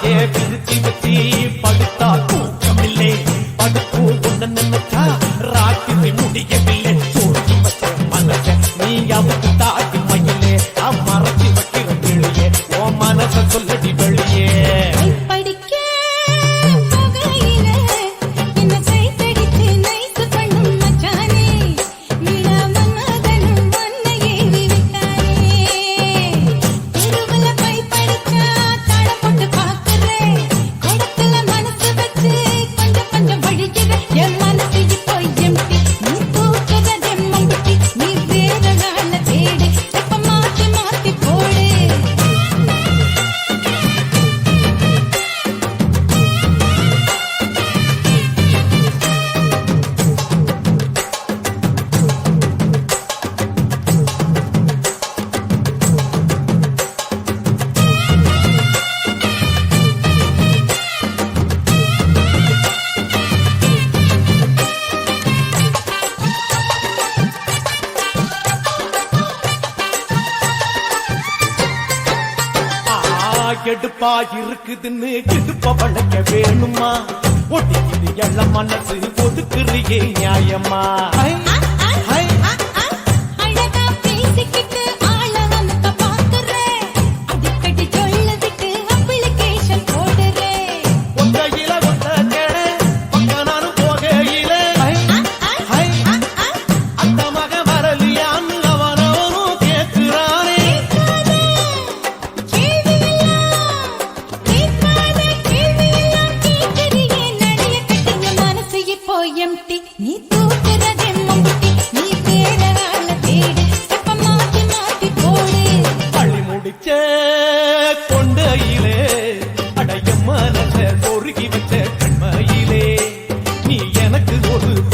தலையே பிரிச்சு வச்சு படுத்தா தூக்கமில்லை. படுத்து கொண்டு நினைச்சா ராத்திரி முடியவில்லை. சோழி வச்ச மனச நீ அவருக்கு தாட்டி மயிலே. மறைச்சி வைக்கிற பிள்ளையே ஓ மனச சொல்லடி எடுப்பா இருக்குதுன்னு இடுப்ப வளர்க்க வேணுமா? ஒட்டி எல்லாம் மனசு ஒதுக்குறியே நியாயமா?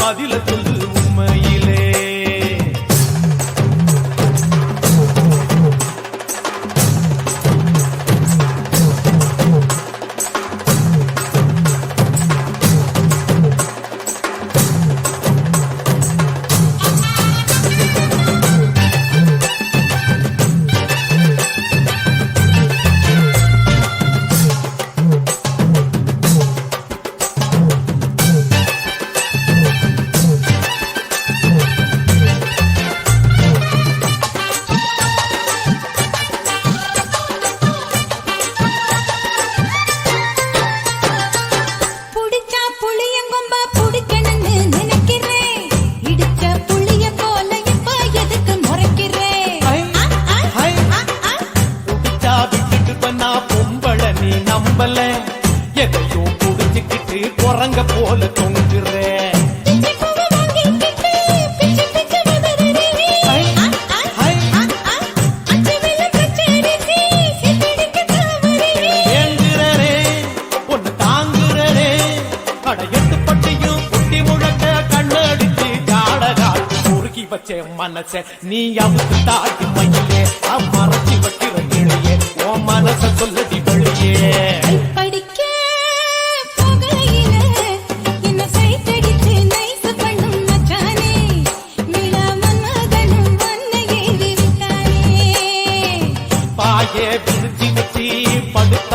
பதில சொல் குரங்க போல தொங்குறேன். வச்சே மனச. நீ அவுத்து தாட்டி மயிலே மறைச்சி வட்டிற கிளையே ஓ மனச சொல்லடி வெளியே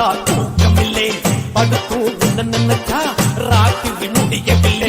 படுத்தா தூக்கமில்லை படுத்தூ நினைச்சா ராத்திரி முடியவில்லை